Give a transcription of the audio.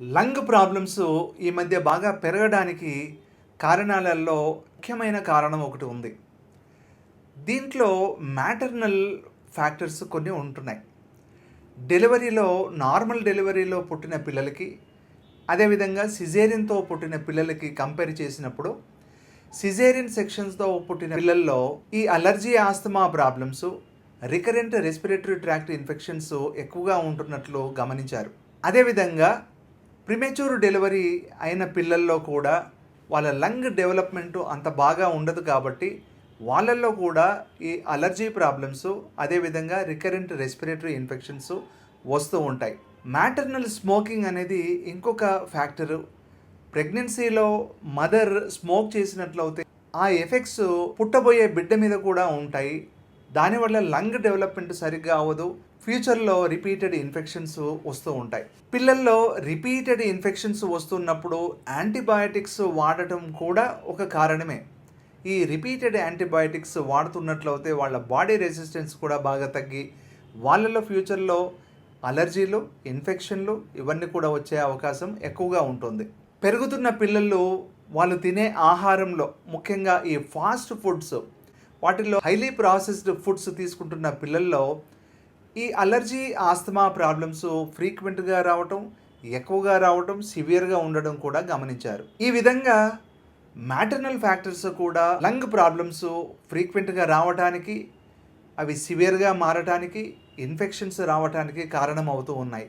Lung problems ఈ మధ్య బాగా పెరగడానికి కారణాలలో ముఖ్యమైన కారణం ఒకటి ఉంది. దీంట్లో మ్యాటర్నల్ ఫ్యాక్టర్స్ కొన్ని ఉంటున్నాయి. డెలివరీలో నార్మల్ డెలివరీలో పుట్టిన పిల్లలకి అదేవిధంగా సిజేరియన్తో పుట్టిన పిల్లలకి కంపేర్ చేసినప్పుడు సిజేరియన్ సెక్షన్స్తో పుట్టిన పిల్లల్లో ఈ allergy asthma problems recurrent respiratory tract infections ఎక్కువగా ఉంటున్నట్లు గమనించారు. అదేవిధంగా ప్రిమేచూర్ డెలివరీ అయిన పిల్లల్లో కూడా వాళ్ళ లంగ్ డెవలప్మెంట్ అంత బాగా ఉండదు కాబట్టి వాళ్ళల్లో కూడా ఈ అలర్జీ ప్రాబ్లమ్స్ అదేవిధంగా రికరెంట్ రెస్పిరేటరీ ఇన్ఫెక్షన్స్ వస్తూ ఉంటాయి. మ్యాటర్నల్ స్మోకింగ్ అనేది ఇంకొక ఫ్యాక్టరు. ప్రెగ్నెన్సీలో మదర్ స్మోక్ చేసినట్లయితే ఆ ఎఫెక్ట్స్ పుట్టబోయే బిడ్డ మీద కూడా ఉంటాయి. దానివల్ల లంగ్ డెవలప్మెంట్ సరిగ్గా అవ్వదు ఫ్యూచర్లో రిపీటెడ్ ఇన్ఫెక్షన్స్ వస్తూ ఉంటాయి. పిల్లల్లో రిపీటెడ్ ఇన్ఫెక్షన్స్ వస్తున్నప్పుడు యాంటీబయాటిక్స్ వాడటం కూడా ఒక కారణమే. ఈ రిపీటెడ్ యాంటీబయాటిక్స్ వాడుతున్నట్లయితే వాళ్ళ బాడీ రెసిస్టెన్స్ కూడా బాగా తగ్గి వాళ్ళలో ఫ్యూచర్లో అలర్జీలు ఇన్ఫెక్షన్లు ఇవన్నీ కూడా వచ్చే అవకాశం ఎక్కువగా ఉంటుంది. పెరుగుతున్న పిల్లలు వాళ్ళు తినే ఆహారంలో ముఖ్యంగా ఈ ఫాస్ట్ ఫుడ్స్ వాటిల్లో హైలీ ప్రాసెస్డ్ ఫుడ్స్ తీసుకుంటున్న పిల్లల్లో ఈ అలర్జీ ఆస్తమా ప్రాబ్లమ్స్ ఫ్రీక్వెంట్గా రావటం ఎక్కువగా రావటం సివియర్గా ఉండడం కూడా గమనించారు. ఈ విధంగా మ్యాటర్నల్ ఫ్యాక్టర్స్ కూడా లంగ్ ప్రాబ్లమ్స్ ఫ్రీక్వెంట్గా రావటానికి అవి సివియర్గా మారటానికి ఇన్ఫెక్షన్స్ రావటానికి కారణమవుతూ ఉన్నాయి.